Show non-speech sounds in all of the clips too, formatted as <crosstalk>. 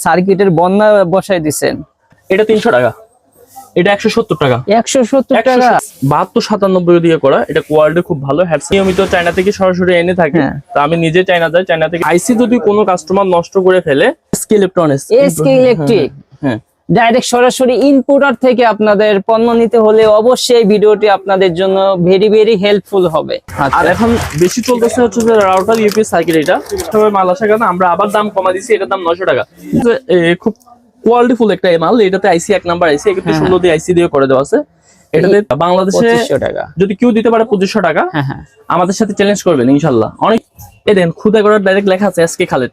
সার্কিটের বন্যা বসাই দিছেন। এটা তিনশো টাকা। এটা একশো সত্তর টাকা। একশো সত্তর টাকা। বাহাত্তর সাতানব্বই দিয়ে করা। এটা কোয়ালিটি খুব ভালো। নিয়মিত চায়না থেকে সরাসরি এনে থাকে। হ্যাঁ। তো আমি নিজে চায়না যাই। চায়না থেকে আইসি যদি কোনো কাস্টমার নষ্ট করে ফেলে SK electronics SK electric direct সরাসরি ইনপুটার থেকে আপনাদের পণ্য নিতে হলে অবশ্যই ভিডিওটি আপনাদের জন্য ভেরি ভেরি হেল্পফুল হবে। আর আচ্ছা এখন বেশি চলতেছে হচ্ছে যে রাউটার ইউপি সার্কিট এটা। সবাই মাল আসার কারণে আমরা আবার দাম কমা দিচ্ছি এটার দাম নশো টাকা। খুব কোয়ালিটিফুল একটা মাল এটাতে আইসি এক নাম্বার আইসি এক্ষেত্রে ষোলো দিয়ে আইসি দিয়ে করে দেওয়া আছে। এটাতে বাংলাদেশে টাকা। যদি কেউ দিতে পারে পঁচিশশো টাকা হ্যাঁ হ্যাঁ। আমাদের সাথে চ্যালেঞ্জ করবেন ইনশাল্লাহ। অনেক এই দেন খুদা করার ডাইরেক্ট লেখা আছে এসকে খালেদ।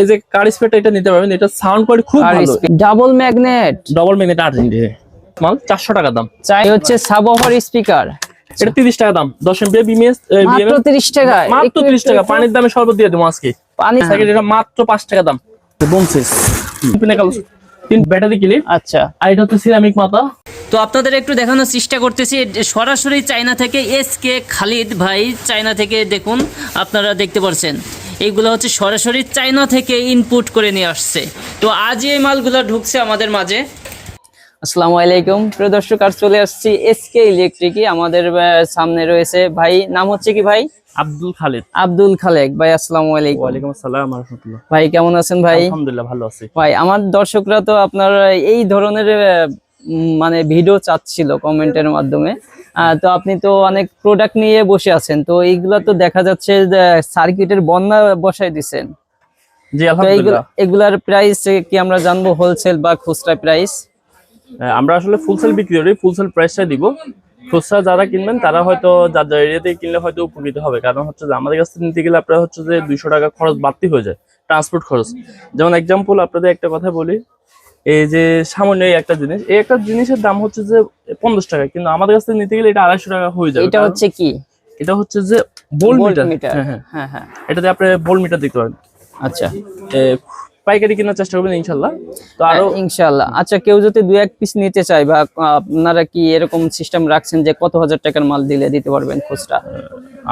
এই যে কার স্পেডটা এটা নিতে পারবেন এটা সাউন্ড কোয়ালিটি খুব ভালো। ডাবল ম্যাগনেট ডবল ম্যাগনেট আট মাল চারশো টাকা দাম। চাই হচ্ছে সাবওয়ার স্পিকার এটা তিরিশ টাকা দাম। বিএমএস মাত্র টাকা। মাত্র টাকা। পানির দামে সর্বত দিয়ে দেবো আজকে। পানি এটা মাত্র পাঁচ টাকা দাম। তিন ব্যাটারি ক্লিপ। আচ্ছা। আর এটা হচ্ছে সিরামিক মাথা। তো আপনাদের একটু দেখানোর চেষ্টা করতেছি সরাসরি চায়না থেকে এস কে খালিদ ভাই চায়না থেকে দেখুন আপনারা দেখতে পাচ্ছেন এইগুলো হচ্ছে সরাসরি চায়না থেকে ইনপুট করে নিয়ে আসছে। তো আজ এই মালগুলো ঢুকছে আমাদের মাঝে। আসসালামু আলাইকুম। প্রিয় দর্শক আর চলে আসছি এসকে ইলেকট্রিকই আমাদের সামনে রয়েছে ভাই নাম হচ্ছে কি ভাই? আব্দুল খালিদ। আব্দুল খালেক। ভাই আসসালামু আলাইকুম। ওয়ালাইকুম আসসালাম রহমতুল্লাহ। ভাই কেমন আছেন ভাই? আলহামদুলিল্লাহ ভালো আছি। ভাই আমার দর্শকরা তো আপনার এই ধরনের মানে ভিডিও চাচ্ছিল কমেন্টের মাধ্যমে। তো আপনি তো অনেক প্রোডাক্ট নিয়ে বসে আছেন। তো এইগুলা তো দেখা যাচ্ছে সার্কিটের বন্যা বসাই দিছেন। জি আলহামদুলিল্লাহ। এগুলার প্রাইস কি আমরা জানব হোলসেল বা খুচরা প্রাইস আমরা আসলে ফুলসেল বিক্রি করি ফুল সেল প্রাইসটা দিব। খুচরা যারা কিনবেন তারা হয়তো যার যার এরিয়াতে কিনলে হয়তো উপকৃত হবে। কারণ হচ্ছে যে আমাদের কাছ থেকে নিতে গেলে আপনার হচ্ছে যে দুইশো টাকা খরচ বাড়তি হয়ে যায় ট্রান্সপোর্ট খরচ। যেমন এক্সাম্পল আপনাদের একটা কথা বলি এই যে সামান্য এই একটা জিনিস এই একটা জিনিসের দাম হচ্ছে যে পঞ্চাশ টাকা কিন্তু আমাদের কাছ থেকে নিতে গেলে এটা আড়াইশো টাকা হয়ে যাবে। এটা হচ্ছে কি? এটা হচ্ছে যে বোল মিটার। হ্যাঁ হ্যাঁ। হ্যাঁ হ্যাঁ। এটাতে আপনি বোল মিটার দেখতে পারেন। আচ্ছা। এ, পাইকারি কেনার চেষ্টা করবেন ইনশাল্লাহ তো আরও হ্যাঁ, ইনশাআল্লাহ। আচ্ছা কেউ যদি দুই এক পিস নিতে চায় বা আপনারা কি এরকম সিস্টেম রাখছেন যে কত হাজার টাকার মাল দিলে দিতে পারবেন খুচরা?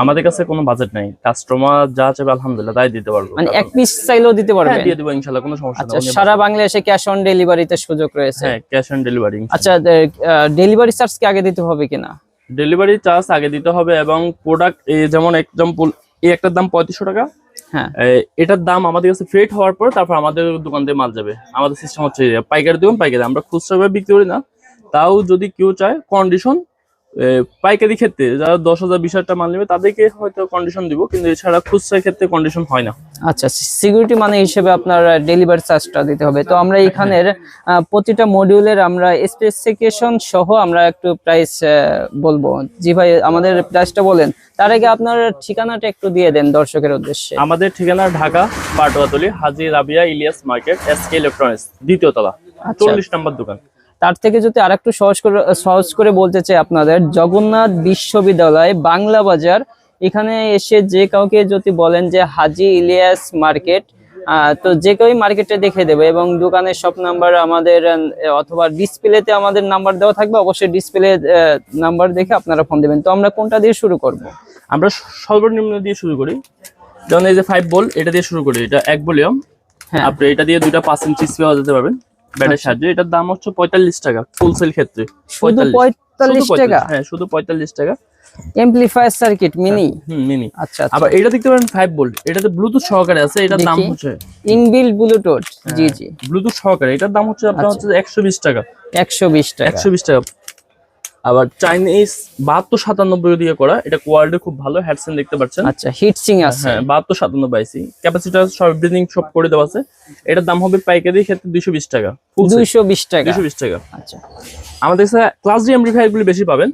আমাদের কাছে কোনো বাজেট নাই। কাস্টমার যা চাইবে আলহামদুলিল্লাহ তাই দিতে পারব। মানে এক পিস চাইলেও দিতে হ্যাঁ পারবেন? দিয়ে দেবো ইনশাল্লাহ কোনো সমস্যা আচ্ছা সারা বাংলাদেশে ক্যাশ অন ডেলিভারিতে সুযোগ রয়েছে? হ্যাঁ ক্যাশ অন ডেলিভারি আচ্ছা ডেলিভারি চার্জ কি আগে দিতে হবে কিনা? ডেলিভারি চার্জ আগে দিতে হবে এবং প্রোডাক্ট যেমন এক্সাম্পল এই একটার দাম পঁয়ত্রিশশো টাকা এটার দাম আমাদের কাছে ফ্রেট হওয়ার পর তারপর আমাদের দোকান থেকে মাল যাবে। আমাদের সিস্টেম হচ্ছে পাইকারি দেবেন পাইকারি। আমরা খুচরা বিক্রি করি না। তাও যদি কেউ চায় কন্ডিশন পাইকারি ক্ষেত্রে যারা দশ হাজার বিশ হাজার মাল নেবে তাদেরকে হয়তো কন্ডিশন দিব কিন্তু এছাড়া খুচরা ক্ষেত্রে কন্ডিশন হয় না। আচ্ছা সিকিউরিটি মানে হিসেবে আপনার ডেলিভারি চার্জটা দিতে হবে। তো আমরা এখানের প্রতিটা মডিউলের আমরা স্পেসিফিকেশন সহ আমরা একটু প্রাইস বলব। জি ভাই আমাদের প্রাইসটা বলেন। তার আগে আপনার ঠিকানাটা একটু দিয়ে দেন দর্শকের উদ্দেশ্যে। আমাদের ঠিকানা Dhaka Patuatuli Haji Rabia Ilias market S K electronics দ্বিতীয় তলা চল্লিশ নম্বর দোকান। তার থেকে যদি আরেকটু সহজ করে সহজ করে বলতে চাই আপনাদের জগন্নাথ বিশ্ববিদ্যালয় বাংলা বাজার এখানে এসে যে কাউকে যদি বলেন যে হাজি ইলিয়াস মার্কেট তো যে কেউ মার্কেটে দেখে দেবে এবং দোকানের সব নাম্বার আমাদের অথবা ডিসপ্লেতে আমাদের নাম্বার দেওয়া থাকবে অবশ্যই ডিসপ্লে নাম্বার দেখে আপনারা ফোন দেবেন। তো আমরা কোনটা দিয়ে শুরু করব? আমরা সর্বনিম্ন দিয়ে শুরু করি। যেমন এই যে ফাইভ বল এটা দিয়ে শুরু করি। এটা এক ভলিউম হ্যাঁ। আপনি এটা দিয়ে দুইটা পাঁচ ইঞ্চি স্পেয়ার যেতে পারবেন। ব্যাটের সাহায্যে। এটার দাম হচ্ছে পঁয়তাল্লিশ টাকা ফুলসেল ক্ষেত্রে। শুধু 45 পঁয়তাল্লিশ টাকা? হ্যাঁ শুধু পঁয়তাল্লিশ টাকা। এমপ্লিফায়ার সার্কিট মিনি হুম মিনি আচ্ছা আচ্ছা। আবার এটা দেখতে পারেন ফাইভ ভোল্ট এটাতে ব্লুটুথ সহকারে আছে এটার দাম। হচ্ছে ইনবিল্ট ব্লুটুথ জি জি। ব্লুটুথ সহকারে। এটার দাম হচ্ছে আপনার হচ্ছে একশো বিশ টাকা। একশো বিশ টাকা। একশো বিশ টাকা। আবার চাইনিজ বাহাত্তর সাতানব্বই দিয়ে করা এটা কোয়ালিটি খুব ভালো হ্যাডসেন দেখতে পাচ্ছেন। আচ্ছা হিট সিং আছে। হ্যাঁ বাহাত্তর সাতানব্বই আইসি ক্যাপাসিটার সব ব্রিদিং সব করে দেওয়া আছে। এটার দাম হবে পাইকারি ক্ষেত্রে দুইশো বিশ টাকা। দুইশো বিশ টাকা। দুইশো বিশ টাকা। আচ্ছা। আমাদের কাছে ক্লাস ডি এমপ্লিফায়ার গুলি বেশি পাবেন।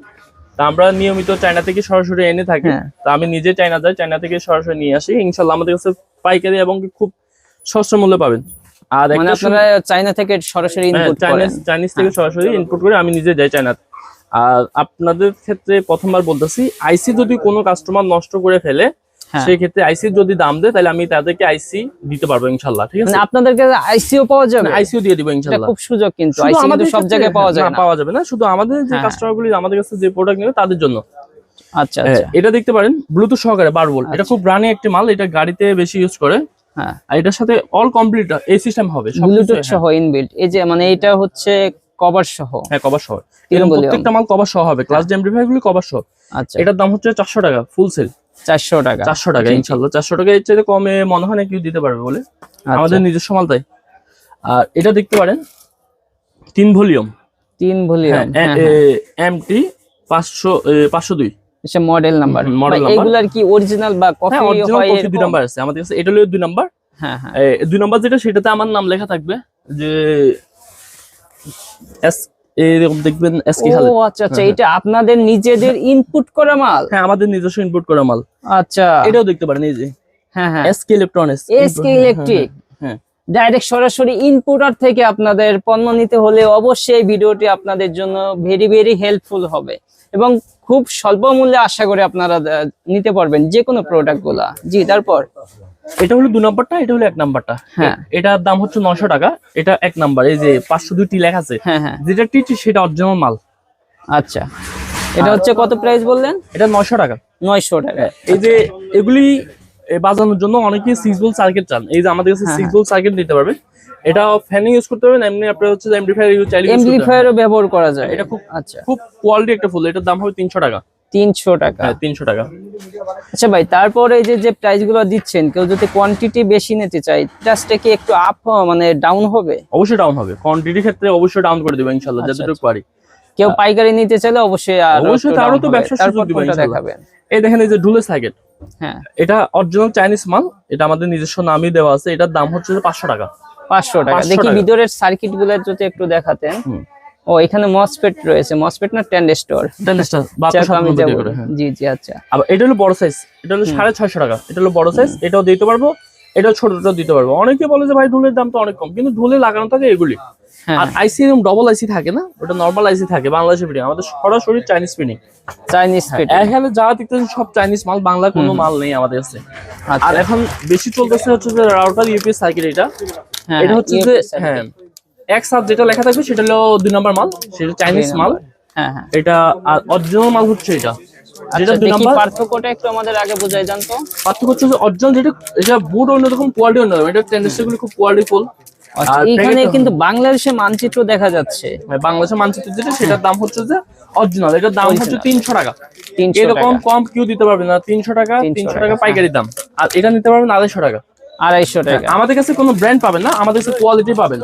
তা আমরা নিয়মিত চায়না থেকে সরাসরি এনে থাকি। হ্যাঁ। তা আমি নিজে চায়না যাই চায়না থেকে সরাসরি নিয়ে আসি। ইনশাল্লাহ আমাদের কাছে পাইকারি এবং খুব সস্তা মূল্যে পাবেন। আর মানে আপনারা চাইনা থেকে সরাসরি হ্যাঁ, চাইনিজ চাইনিজ থেকে সরাসরি ইনপুট করে আমি নিজে যাই চায়না আর আপনাদের ক্ষেত্রে প্রথমবার বলতেছি আইসি যদি কোনো কাস্টমার নষ্ট করে ফেলে হ্যাঁ। সেই ক্ষেত্রে আইসি যদি দাম দেয় তাহলে আমি তাদেরকে আইসি দিতে পারব ইনশাল্লাহ ঠিক আছে? মানে আপনাদের কাছে আইসিও পাওয়া যাবে? আইসিও দিয়ে দিব ইনশাল্লাহ। খুব সুযোগ কিন্তু আইসি আমাদের কিন্তু সব জায়গায় পাওয়া যায় না, পাওয়া যাবে না শুধু আমাদের যে হ্যাঁ। কাস্টমার গুলি আমাদের কাছে যে প্রোডাক্ট নেবে তাদের জন্য। আচ্ছা হ্যাঁ, আচ্ছা। এটা দেখতে পারেন ব্লুটুথ সহকারে বার ভোল্ট এটা খুব রানি একটি মাল এটা গাড়িতে বেশি ইউজ করে। হ্যাঁ। আর এটার সাথে অল কমপ্লিট এই সিস্টেম হবে ব্লুটুথ হ্যাঁ। সহ ইনবিল্ট এই যে মানে এটা হচ্ছে কভার সহ। হ্যাঁ কভার সহ। এরকম প্রত্যেকটা মাল কভার সহ হবে। ক্লাস ডেমপ্লিফায়ার গুলি কভার সহ। আচ্ছা। এটার দাম হচ্ছে চারশো টাকা ফুল সেল চারশো টাকা। চারশো টাকা। ইনশাল্লাহ চারশো টাকা এর চাইতে কমে মনে হয় না কেউ দিতে পারবে বলে। আচ্ছা, আমাদের নিজস্ব মাল তাই। আর এটা দেখতে পারেন তিন ভলিউম। তিন হ্যাঁ ভলিউম এম টি পাঁচশো পাঁচশো দুই। Model number model number। এগুলার কি অরিজিনাল বা কপি হ্যাঁ হয় দুই নাম্বার আছে। আমাদের কাছে এটা হলো দুই নাম্বার হ্যাঁ হ্যাঁ। দুই নাম্বার যেটা সেটাতে আমার নাম লেখা থাকবে যে এস এরকম দেখবেন এস কে ও খালেদ আচ্ছা আচ্ছা এটা আপনাদের নিজেদের ইনপুট করা মাল? হ্যাঁ আমাদের নিজস্ব ইনপুট করা মাল। আচ্ছা। এটাও দেখতে পারেন এই যে। হ্যাঁ হ্যাঁ। এস ইলেকট্রনিক্স এসকে ইলেকট্রিক হ্যাঁ ডাইরেক্ট সরাসরি ইনপুটার থেকে আপনাদের পণ্য নিতে হলে অবশ্যই ভিডিওটি আপনাদের জন্য ভেরি ভেরি হেল্পফুল হবে। এবং খুব স্বল্প মূল্যে আশা করে আপনারা নিতে পারবেন যে কোনো প্রোডাক্টগুলা। জি তারপর? এটা হলো দু নম্বরটা এটা হলো এক নাম্বারটা। হ্যাঁ। এটার দাম হচ্ছে নশো টাকা এটা এক নাম্বার এই যে পাঁচশো দুইটি লেখা আছে হ্যাঁ হ্যাঁ। যেটা টিটি সেটা অরিজিনাল মাল। আচ্ছা। এটা হচ্ছে কত প্রাইস বললেন? এটা নশো টাকা। নয়শো টাকা। এই যে এগুলি বাজানোর জন্য অনেকে সিক্স বল সার্কিট চান। এই যে আমাদের কাছে সিক্স বল সার্কিট দিতে পারবেন এটা ফ্যানিং ইউজ করতে পারবেন এমনি আপনার হচ্ছে এমপ্লিফায়ার ইউজ চাইলে। এমপ্লিফায়ারও ব্যবহার করা যায়। এটা খুব- আচ্ছা। খুব কোয়ালিটি একটা ফুল। এটার দাম হবে তিনশো টাকা। তিনশো টাকা। হ্যাঁ তিনশো টাকা। আচ্ছা ভাই তারপরে এই যে দিচ্ছেন কেউ যদি কোয়ান্টিটি বেশি নিতে প্রাইসটা কি একটু আপ মানে ডাউন হবে? অবশ্যই ডাউন হবে। কোয়ান্টিটির ক্ষেত্রে অবশ্যই ডাউন করে দেবো ইনশাল্লাহ আচ্ছা, যতটুকু পারি। কেউ পাইকারি নিতে চাইলে অবশ্যই আর অবশ্যই তারও তো ব্যবসার সুযোগ দিবো দেখাবেন? এই দেখেন এই যে ডুলে হ্যাঁ। এটা অরিজিনাল চাইনিজ মাল এটা আমাদের নিজস্ব নামই দেওয়া আছে এটার দাম হচ্ছে পাঁচশো টাকা। পাঁচশো টাকা। দেখি ভিতরের সার্কিটগুলো যদি একটু দেখাতেন। ও এখানে মসফেট রয়েছে। মসফেট না ট্যান্ডেস্টর <laughs> হ্যাঁ। জি জি আচ্ছা। আবার এটা হলো বড় সাইজ এটা হলো সাড়ে ছয়শো টাকা। এটা হলো বড় সাইজ এটাও দিতে পারব এটাও ছোটটাও দিতে পারব। অনেকে বলে যে ভাই ধুলের দাম তো অনেক কম। কিন্তু ধুলে লাগানো থাকে এগুলি। হ্যাঁ। আর আইসি এরকম ডবল আইসি থাকে না? ওটা নর্মাল আইসি থাকে বাংলাদেশি প্রিন্টিং আমাদের সরাসরি চাইনিজ প্রিন্টিং চাইনিজ ফিট এখানে যা দেখতেছেন সব চাইনিজ মাল বাংলা কোনো মাল নেই আমাদের কাছে। আর আচ্ছা এখন বেশি চলতেছে হচ্ছে যে রাউটার ইউপিএস সার্কিট এটা। হ্যাঁ, এটা হচ্ছে যে হ্যাঁ। এক যেটা লেখা থাকবে সেটা হলো দুই নম্বর মাল সেটা চাইনিজ মাল। হ্যাঁ হ্যাঁ। এটা আর অরিজিনাল মাল হচ্ছে এটা। যেটা আচ্ছা দুই নম্বর। পার্থক্যটা একটু আমাদের আগে বোঝাই জান তো। পার্থক্য হচ্ছে অরিজিনাল যেটা এটা বুট অন্যরকম কোয়ালিটি অন্যরকম। এটা খুব কোয়ালিটি ফুল আচ্ছা, কিন্তু বাংলাদেশের মানচিত্র দেখা যাচ্ছে। বাংলাদেশের মানচিত্র যেটা সেটার দাম হচ্ছে যে অরিজিনাল এটার দাম হচ্ছে তিনশো টাকা। এরকম কম কেউ দিতে পারবে না। তিনশো টাকা তিনশো টাকা, টাকা পাইকারি দাম। আর এটা নিতে পারবেন আড়াইশো টাকা। আড়াইশো টাকা। আমাদের কাছে কোনো ব্র্যান্ড পাবেন না আমাদের কাছে কোয়ালিটি পাবেন।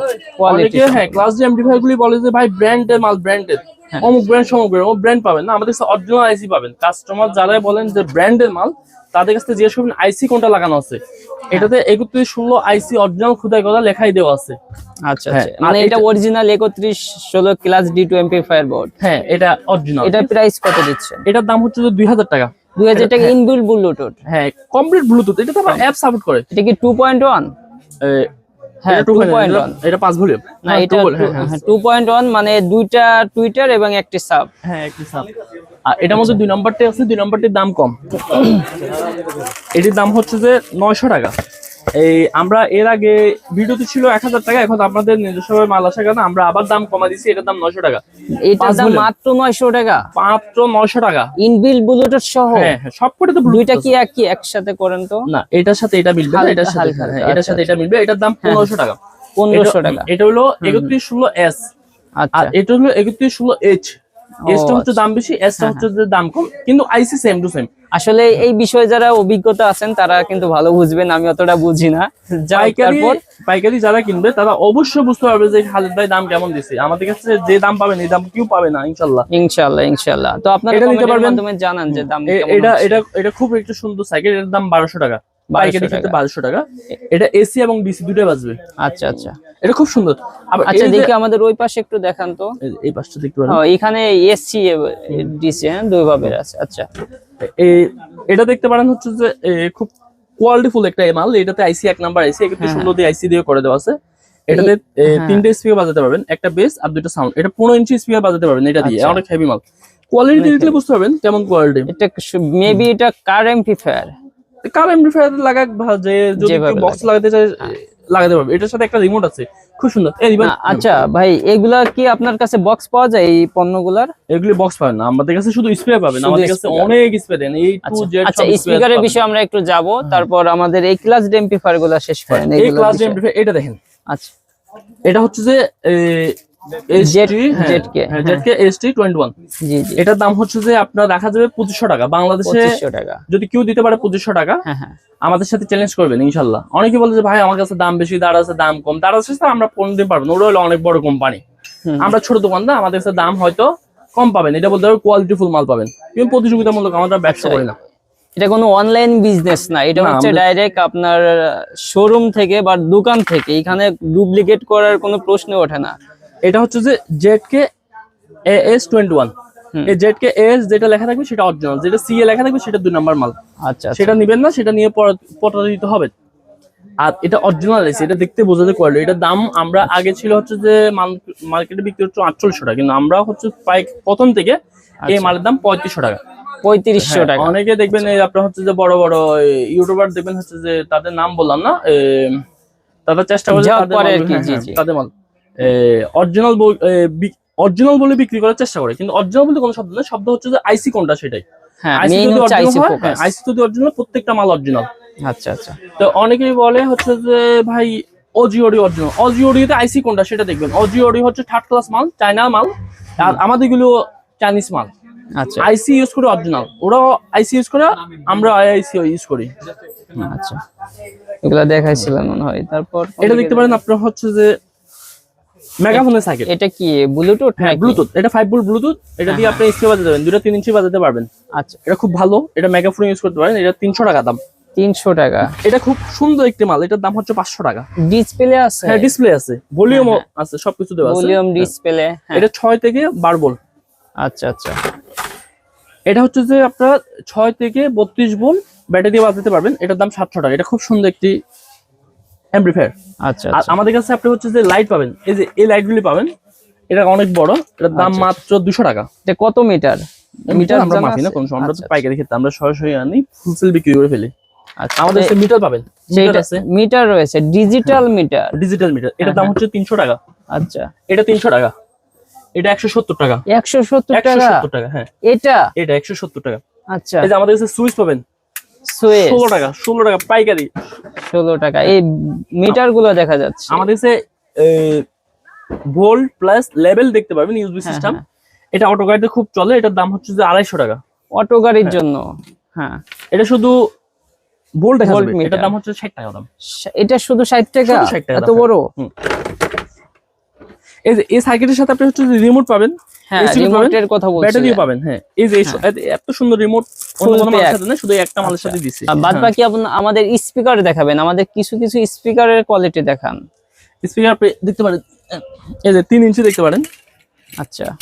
অনেকে হ্যাঁ ক্লাস ডি এমডিফাই গুলি বলে যে ভাই ব্র্যান্ডের মাল ব্র্যান্ডের হ্যাঁ। অমুক ব্র্যান্ড সমুক ব্র্যান্ড ও ব্র্যান্ড পাবেন না। আমাদের কাছে অরিজিনাল আইসি পাবেন। কাস্টমার যারাই বলেন যে ব্র্যান্ডের মাল তাদের কাছে জিজ্ঞেস করবেন আইসি কোনটা লাগানো আছে? এটাতে একত্রিশ ষোলো আইসি অরিজিনাল খুদাই করা লেখাই দেওয়া আছে। আচ্ছা হ্যাঁ, আচ্ছা। মানে এটা অরিজিনাল একত্রিশ ষোলো class D two amplifier board হ্যাঁ এটা অরিজিনাল এটা প্রাইস কত দিচ্ছেন? এটার দাম হচ্ছে যে দুই হাজার টাকা। দুই হাজার টাকা ইনবিল ব্লুটুথ হ্যাঁ কমপ্লিট ব্লুটুথ এটা তো আমার অ্যাপ সাপোর্ট করে। এটা কি টু পয়েন্ট ওয়ান এ, হ্যাঁ, এটা 2.1 2.1 এটা পাঁচ ভলিউম না এটা টু পয়েন্ট ওয়ান মানে দুইটা টুইটার এবং একটি সাব হ্যাঁ একটি সাপ আর এটার মধ্যে দুই নম্বরটি আছে দুই নম্বরটির দাম কম। এটির দাম হচ্ছে যে নয়শো টাকা। এই আমরা এর আগে ভিডিওতে ছিল এক হাজার টাকা এখন আপনাদের নিজস্ব মাল আসার কারণে আমরা আবার দাম কমা দিচ্ছি এটার দাম নয়শো টাকা। এটার দাম মাত্র নয়শো টাকা। মাত্র নয়শো টাকা। ইনবিল ব্লুটুথ সহ? হ্যাঁ হ্যাঁ সব করে তো দুইটা কি একই একসাথে করেন তো? না এটার সাথে এটা মিলবে এটার সাথে হ্যাঁ, এটার আচ্ছা, সাথে এটা মিলবে এটার দাম পনেরোশো টাকা। পনেরোশো টাকা। এটা হলো একত্রিশ ষোলো এস আর আচ্ছা। এটা হলো একত্রিশ ষোলো এইচ এসটা হচ্ছে দাম বেশি এসটা হচ্ছে যে দাম কম কিন্তু আইসি সেম টু সেম আসলে এই বিষয়ে যারা অভিজ্ঞতা আছেন তারা কিন্তু ভালো বুঝবেন আমি অতটা বুঝি না। পাইকারি যারা কিনবে তারা অবশ্যই বুঝতে পারবে যে খালিদ ভাই দাম কেমন দিচ্ছে আমাদের কাছে যে দাম পাবেন এই দাম কেউ পাবে না ইনশাল্লাহ। ইনশাআল্লাহ ইনশাআল্লাহ তো আপনারা এটা নিতে পারবেন। জানান যে দাম এটা এটা এটা খুব একটু সুন্দর সাইকেল এর দাম বারোশো টাকা। 1200 পাইকারি ক্ষেত্রে বারোশো টাকা। এটা এসি এবং ডিসি দুটোই বাজবে। আচ্ছা আচ্ছা। এটা খুব সুন্দর। আচ্ছা দেখি আমাদের ওই পাশে একটু দেখান তো। এই- পাশটা দেখতে পারেন। এখানে ডিসি হ্যাঁ দুই ভাবের আছে। আচ্ছা। এটা দেখতে পারেন হচ্ছে যে খুব কোয়ালিটিফুল একটা মাল। এটাতে আইসি এক নাম্বার আইসি একটু ষোলো দিয়ে আইসি দিয়ে করে দেওয়া আছে। এটাতে হ্যাঁ। তিনটে স্পিকার বাজাতে পারবেন। একটা বেস আর দুটো সাউন্ড এটা পনেরো ইঞ্চি স্পিকার বাজাতে পারবেন এটা দিয়ে। আচ্ছা। অনেক হেভি মাল। কোয়ালিটি দেখলে বুঝতে পারবেন কেমন কোয়ালিটি এটা মেবি এটা কার এমপ্লিফায়ার কার এমপ্লিফায়ার লাগাক যে যদি বক্স লাগাতে চায় লাগাতে পারবে। এটার সাথে একটা রিমোট আছে খুব সুন্দর। আচ্ছা ভাই এগুলা কি আপনার কাছে বক্স পাওয়া যায় এই পণ্যগুলার? এগুলি বক্স পাবেন না। আমাদের কাছে শুধু স্প্রে পাবেন। আমাদের কাছে অনেক স্প্রে দেন এই টু আচ্ছা জেড আচ্ছা স্পিকারের বিষয়ে আমরা একটু যাব। তারপর আমাদের এই ক্লাস ডেম্পিফারগুলা শেষ করেন এই ক্লাস বিষয়ে। এটা দেখেন। আচ্ছা। এটা হচ্ছে যে এটার দাম হচ্ছে যে আপনার রাখা যাবে পঁচিশশো টাকা। বাংলাদেশে টাকা। যদি কেউ দিতে পারে পঁচিশশো টাকা হ্যাঁ হ্যাঁ। আমাদের সাথে চ্যালেঞ্জ করবেন ইনশাল্লাহ। অনেকে বলে যে ভাই আমার কাছে দাম বেশি তার আছে দাম কম। তার আছে আমরা পনেরো দিন পারব না। ওরা হলো অনেক বড় কোম্পানি আমরা ছোট দোকান দোকানদার আমাদের কাছে দাম হয়তো কম পাবেন। এটা বলতে হবে কোয়ালিটি ফুল মাল পাবেন। কিন্তু প্রতিযোগিতামূলক আমরা ব্যবসা করি না। এটা কোনো অনলাইন বিজনেস না। এটা হচ্ছে ডাইরেক্ট আপনার শোরুম থেকে বা দোকান থেকে। এখানে ডুপ্লিকেট করার কোনো প্রশ্ন ওঠে না। এটা হচ্ছে যে জেডকে এস টোয়েন্টি ওয়ান। এই জেডকে এস যেটা লেখা থাকবে সেটা অরিজিনাল যেটা সি এ লেখা থাকবে সেটা দুই নাম্বার মাল। আচ্ছা আচ্ছা। সেটা নিবেন না সেটা নিয়ে পর- প্রতারিত হবে। আর এটা অরিজিনাল এসে এটা দেখতে বোঝা যায় কোয়ালিটি এটার দাম আমরা আগে ছিল হচ্ছে যে মার্কেটে বিক্রি হচ্ছে আটচল্লিশশো টাকা কিন্তু আমরা হচ্ছে প্রায় প্রথম থেকে এই মালের দাম পঁয়ত্রিশশো টাকা। পঁয়ত্রিশশো হ্যাঁ, টাকা। অনেকে দেখবেন এই আপনার হচ্ছে যে বড় বড় ইউটিউবার দেখবেন হচ্ছে যে তাদের নাম বললাম না তারা চেষ্টা করে তাদের মাল- হ্যাঁ, হ্যাঁ, অরিজিনাল অরিজিনাল বলে বিক্রি করার চেষ্টা করে। কিন্তু অরিজিনাল বলতে কোনো শব্দ নেই শব্দ হচ্ছে যে আইসি কোনটা সেটাই। হ্যাঁ আইসি মেইন যদি অরিজিনাল অরিজিনাল প্রত্যেকটা মাল অরিজিনাল আচ্ছা আচ্ছা। তো অনেকেই বলে হচ্ছে যে ভাই অজিওডি অরিজিনাল অজিওডিতে আইসি কোনটা সেটা দেখবেন। অজিওডি হচ্ছে থার্ড ক্লাস মাল চায়না মাল আর আমাদেরগুলো চাইনিজ মাল। আচ্ছা। আইসি ইউজ করে অরিজিনাল ওরাও আইসি ইউজ করে আমরা আইসি ইউজ করি। আচ্ছা। এগুলা দেখাইছিলেন মনে হয়। তারপর এটা দেখতে পারেন আপনার হচ্ছে যে মেগাফোনের সাইকেল এটা কি ব্লুটুথ হ্যাঁ ব্লুটুথ এটা ফাইভ ভোল্ট ব্লুটুথ এটা দিয়ে আপনি স্প্রে বাজাতে পারবেন দুটা তিন ইঞ্চি বাজাতে পারবেন। আচ্ছা। এটা খুব ভালো এটা মেগাফোন ইউজ করতে পারেন এটা তিনশো টাকা দাম। তিনশো টাকা। এটা খুব সুন্দর একটি মাল এটার দাম হচ্ছে পাঁচশো টাকা। ডিসপ্লে আছে? হ্যাঁ ডিসপ্লে আছে। ভলিউম আছে সবকিছু দেওয়া আছে। ভলিউম ডিসপ্লে হ্যাঁ। এটা ছয় থেকে বারো ভোল্ট আচ্ছা আচ্ছা। এটা হচ্ছে যে আপনার ছয় থেকে বত্রিশ ভোল্ট ব্যাটারি দিয়ে বাজাতে পারবেন এটার দাম সাতশো টাকা। এটা খুব সুন্দর একটি অ্যাম্প্লিফায়ার আচ্ছা আচ্ছা। আমাদের কাছে আপনি হচ্ছে যে লাইট পাবেন এই যে এই লাইটগুলি পাবেন এটা অনেক বড় এটার দাম আচ্ছা। মাত্র দুশো টাকা। এটা কত মিটার মিটার আমরা মাপি না? কোনো আমরা তো আচ্ছা, পাইকারি ক্ষেত্রে আমরা সরাসরি আনি ফুলসেল বিক্রি করে ফেলি। আমাদের কাছে মিটার পাবেন মিটার আছে। মিটার রয়েছে ডিজিটাল মিটার ডিজিটাল মিটার এটার দাম হচ্ছে তিনশো টাকা। আচ্ছা। এটা তিনশো টাকা। এটা একশো সত্তর টাকা। একশো সত্তর একশো টাকা সত্তর টাকা হ্যাঁ। এটা? এটা একশো সত্তর টাকা। আচ্ছা। এই যে আমাদের কাছে সুইচ পাবেন ষোলো টাকা ষোলো টাকা পাইকারি। ষোলো টাকা। এই মিটারগুলো দেখা যাচ্ছে। আমাদের কাছে ভোল্ট প্লাস লেভেল দেখতে পাবেন ইউজবি হ্যাঁ, সিস্টেম এটা অটো গাড়িতে খুব চলে এটার দাম হচ্ছে যে আড়াইশো টাকা। অটো গাড়ির জন্য। হ্যাঁ। এটা শুধু ভোল্ট। এটার দাম হচ্ছে ষাট টাকা দাম। এটা শুধু ষাট টাকা? শুধু 60 টাকা এত বড়? এই সাইকেলের সাথে আপনি হচ্ছে রিমোট পাবেন। হ্যাঁ রিমোটের কথা বলছি ব্যাটারিও পাবেন হ্যাঁ এই যে এত- সুন্দর রিমোট অন্য কোনো মালের সাথে না শুধু একটা মালের সাথে দিছি। বাদ বাকি আপনি আমাদের স্পিকার দেখাবেন। আমাদের কিছু কিছু স্পিকারের কোয়ালিটি দেখান। স্পিকার দেখতে পারেন এই যে তিন ইঞ্চি দেখতে পারেন। আচ্ছা।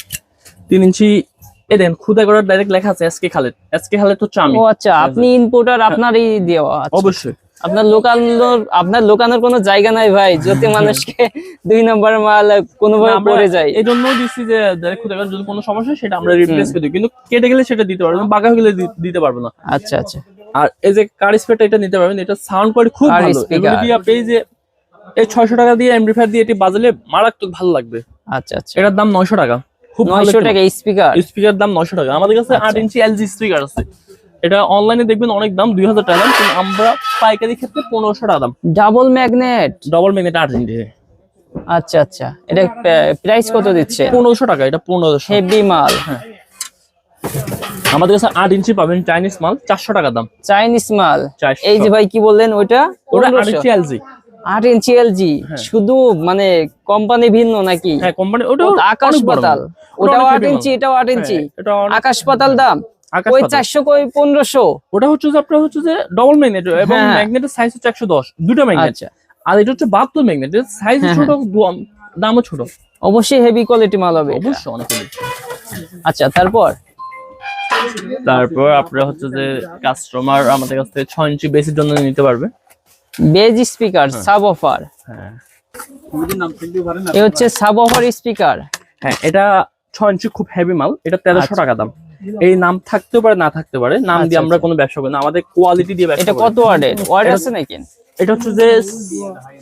তিন ইঞ্চি এই ডাইরেক্ট লেখা আছে এসকে খালেদ এসকে খালেদ হচ্ছে আমি। ও আচ্ছা আপনি ইনপুটার আপনারই দেওয়া আচ্ছা। অবশ্যই। আপনার লোকানোর আপনার লোকানোর কোনো জায়গা নাই ভাই। যদি মানুষকে <laughs> দুই নম্বর মাল কোনোভাবে পড়ে যায়। এই জন্য দিচ্ছি যে খুদা যদি কোনো সমস্যা হয় সেটা আমরা রিপ্লেস করে দিই। কিন্তু কেটে গেলে সেটা দিতে পারব না বাঁকা হয়ে গেলে দিতে পারব না। আচ্ছা আচ্ছা। আর এই যে কার স্পিকারটা এটা নিতে পারবেন এটা সাউন্ড কোয়ালিটি খুব ভালো। এগুলো দিয়ে আপনি এই যে এই ছয়শো টাকা দিয়ে এমপ্লিফায়ার দিয়ে এটি বাজালে মারাত্মক ভালো লাগবে। আচ্ছা আচ্ছা। এটার দাম নয়শো টাকা। খুব নয়শো টাকা স্পিকার স্পিকার দাম নয়শো টাকা। আমাদের কাছে আচ্ছা। আট ইঞ্চি এলজি স্পিকার আছে। এটা অনলাইনে দেখবেন অনেক দাম দুই হাজার টাকা দাম কিন্তু আমরা পাইকারি ক্ষেত্রে পনেরোশো টাকা দাম। ডাবল ম্যাগনেট ডবল ম্যাগনেট আট ইঞ্চি। আচ্ছা আচ্ছা। এটা প্রাইস কত দিচ্ছে? পনেরোশো টাকা এটা পনেরোশো। হেভি মাল আমাদের কাছে আট ইঞ্চি পাবেন চাইনিজ মাল চারশো টাকা দাম। চাইনিজ মাল? এই যে ভাই কি বললেন ওইটা? ওটা আট ইঞ্চি এলজি আট ইঞ্চি এলজি শুধু মানে কোম্পানি ভিন্ন নাকি? হ্যাঁ কোম্পানি ওটা আকাশ পাতাল। ওটাও আট ইঞ্চি এটাও আট ইঞ্চি। আকাশ পাতাল দাম? ওই কই ওটা হচ্ছে যে আপনার হচ্ছে যে ডবল ম্যাগনেট এবং হ্যাঁ। ম্যাগনেটের সাইজ হচ্ছে একশো দশ দুটো ম্যাগনেট আচ্ছা। আর এটা হচ্ছে ম্যাগনেট সাইজ হ্যাঁ, ছোট দু- দামও ছোট। অবশ্যই হেভি কোয়ালিটি মাল হবে অবশ্যই অনেক আচ্ছা তারপর? তারপর আপনার হচ্ছে যে কাস্টমার আমাদের কাছ থেকে ছয় ইঞ্চি বেসির জন্য নিতে পারবে। বেজ স্পিকার সাব অফার হ্যাঁ। হচ্ছে সাব অফার স্পিকার হ্যাঁ এটা ছয় ইঞ্চি খুব হেভি মাল এটা তেরোশো আচ্ছা। টাকা দাম। এই নাম থাকতে পারে না থাকতে পারে। নাম দিয়ে আচ্ছা, আমরা কোনো ব্যবসা করি না। আমাদের কোয়ালিটি দিয়ে ব্যবসা এটা। কত ওয়ার্ডের ওয়ার্ড আছে নাকি? এটা হচ্ছে যে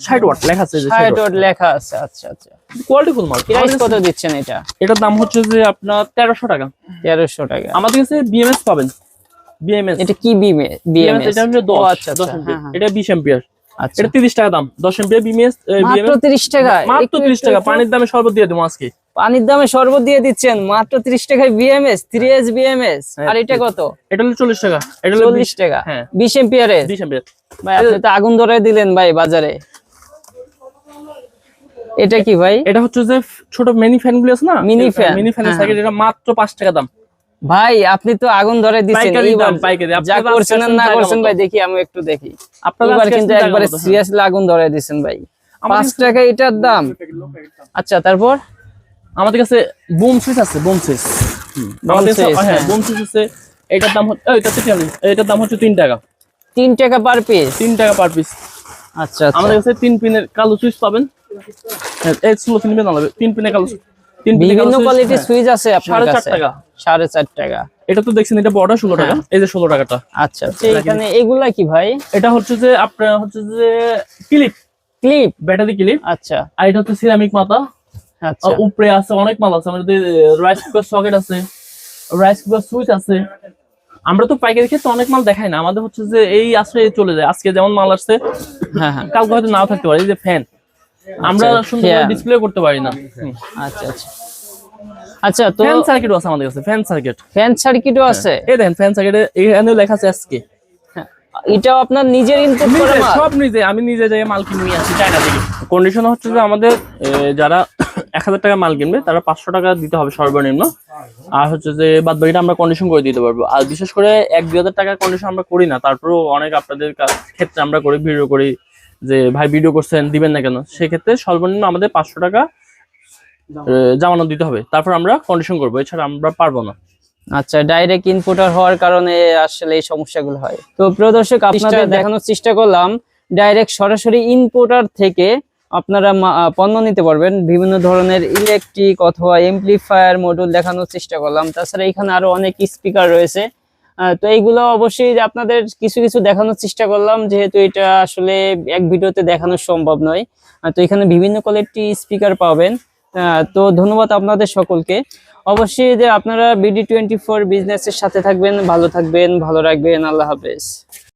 ষাট ওয়াট লেখা আছে যে ষাট ওয়াট লেখা আছে আচ্ছা আচ্ছা। কোয়ালিটি ফুল মাল প্রাইস কত দিচ্ছেন এটা? এটার দাম হচ্ছে যে আপনার তেরোশো টাকা। তেরোশো টাকা। আমাদের কাছে বিএমএস পাবেন। বিএমএস এটা কি বিমে বিএমএস এটা হচ্ছে দশ আচ্ছা দশ আচ্ছা এম্পিয়ার হ্যাঁ, হ্যাঁ। এটা বিশ এম্পিয়ার আচ্ছা। এটা তিরিশ টাকা দাম। দশ এম্পিয়ার বিএমএস মাত্র তিরিশ টাকা মাত্র একটু- তিরিশ একটু- টাকা পানির দামে শরবত দিয়ে দেবো আজকে। পানির দামে শরবত দিয়ে দিচ্ছেন মাত্র ত্রিশ টাকায় বিএমএস থ্রি এস বিএমএস আর এটা কত? এটা হলো চল্লিশ টাকা এটা চল্লিশ টাকা। হ্যাঁ। বিশ এম্পিয়ার ভাই আপনি তো আগুন ধরে দিলেন ভাই বাজারে। এটা কি ভাই? এটা হচ্ছে যে ছোট মিনি ফ্যানগুলো আছে না? Mini fan, মিনি ফ্যানের হ্যাঁ, সাইকেল এটা মাত্র পাঁচ টাকা দাম। ভাই আপনি তো আগুন ধরে দিচ্ছেন যা করছেন না করছেন ভাই দেখি আমি একটু দেখি। আপনারা কিন্তু একবারে। সিরিয়াসলি আগুন ধরে দিচ্ছেন ভাই। পাঁচ টাকা এটার দাম। আচ্ছা তারপর? আমাদের কাছে বুম সুইচ আছে বুম সুইচ। আমাদের হ্যাঁ হ্যাঁ। বুম সুইচ আছে। এটার দাম হচ্ছে আমি এটার দাম হচ্ছে তিন টাকা। তিন টাকা পার পিস তিন টাকা পার পিস আচ্ছা আচ্ছা। আমাদের কাছে তিন পিনের কালো সুইচ পাবেন। হ্যাঁ, এই স্লো তিন পিন আলাদা তিন পিনের কালো তিন বিভিন্ন কোয়ালিটির হ্যাঁ। সুইচ আছে আপনার কাছে? টাকা। সাড়ে চার টাকা। এটা তো দেখছেন এটা বড় ষোলো টাকা। এই যে ষোলো টাকাটা। আচ্ছা আচ্ছা। এখানে এগুলা কি ভাই? এটা হচ্ছে যে আপনার হচ্ছে যে ক্লিপ ক্লিপ ব্যাটারি ক্লিপ আচ্ছা। আর এটা হচ্ছে সিরামিক মাথা। উপরে আছে অনেক মাল আছে আমাদের রাইস কুকার সকেট আছে রাইস কুকার সুইচ আছে। আমরা তো পাইকারি ক্ষেত্রে অনেক মাল দেখাই না আমাদের হচ্ছে যে এই আসলে চলে যায়। আজকে যেমন মাল আসছে হ্যাঁ হ্যাঁ। কালকে হয়তো নাও থাকতে পারে এই যে ফ্যান আমরা আচ্ছা, সুন্দর ডিসপ্লে করতে পারি না। আচ্ছা আচ্ছা। আচ্ছা তো ফ্যান সার্কিটও আছে আমাদের কাছে ফ্যান সার্কিট ফ্যান সার্কিটও আছে। এই দেখেন ফ্যান সার্কিটে এখানেও লেখা আছে আজকে হ্যাঁ। এটাও আপনার নিজের ইনপুট করা? সব নিজে আমি নিজে যাই মাল কিনে নিয়ে আসি চায়না থেকে। কন্ডিশন হচ্ছে যে আমাদের যারা <coughs> এক হাজার টাকা মাল কিনবে তারা পাঁচশো টাকা দিতে হবে সর্বনিম্ন। আর হচ্ছে যে বাদ বাকিটা আমরা কন্ডিশন করে দিতে পারব। আর বিশেষ করে এক দুই হাজার টাকার কন্ডিশন আমরা করি না তারপরেও অনেক আপনাদের ক্ষেত্রে আমরা করি ভিডিও করি যে ভাই ভিডিও করছেন দিবেন না কেন? সেক্ষেত্রে সর্বনিম্ন আমাদের পাঁচশো টাকা জামানত দিতে হবে। তারপর আমরা কন্ডিশন করব এছাড়া আমরা পারব না। আচ্ছা ডাইরেক্ট ইনপুটার হওয়ার কারণে আসলে এই সমস্যাগুলো হয়। তো প্রিয় দর্শক আপনাদের দেখানোর চেষ্টা করলাম ডাইরেক্ট সরাসরি ইনপুটার থেকে আপনারা পণ্য নিতে পারবেন। বিভিন্ন ধরনের ইলেকট্রিক অথবা এমপ্লিফায়ার মডুল দেখানোর চেষ্টা করলাম। তাছাড়া এখানে আরও অনেক স্পিকার রয়েছে। তো এইগুলো অবশ্যই আপনাদের কিছু কিছু দেখানোর চেষ্টা করলাম যেহেতু এটা আসলে এক ভিডিওতে দেখানো সম্ভব নয়। তো এখানে বিভিন্ন কোয়ালিটি স্পিকার পাবেন। আহ, তো ধন্যবাদ আপনাদের সকলকে। অবশ্যই যে আপনারা বিডি টোয়েন্টি ফোর বিজনেসের সাথে থাকবেন, ভালো থাকবেন, ভালো রাখবেন। আল্লাহ হাফেজ।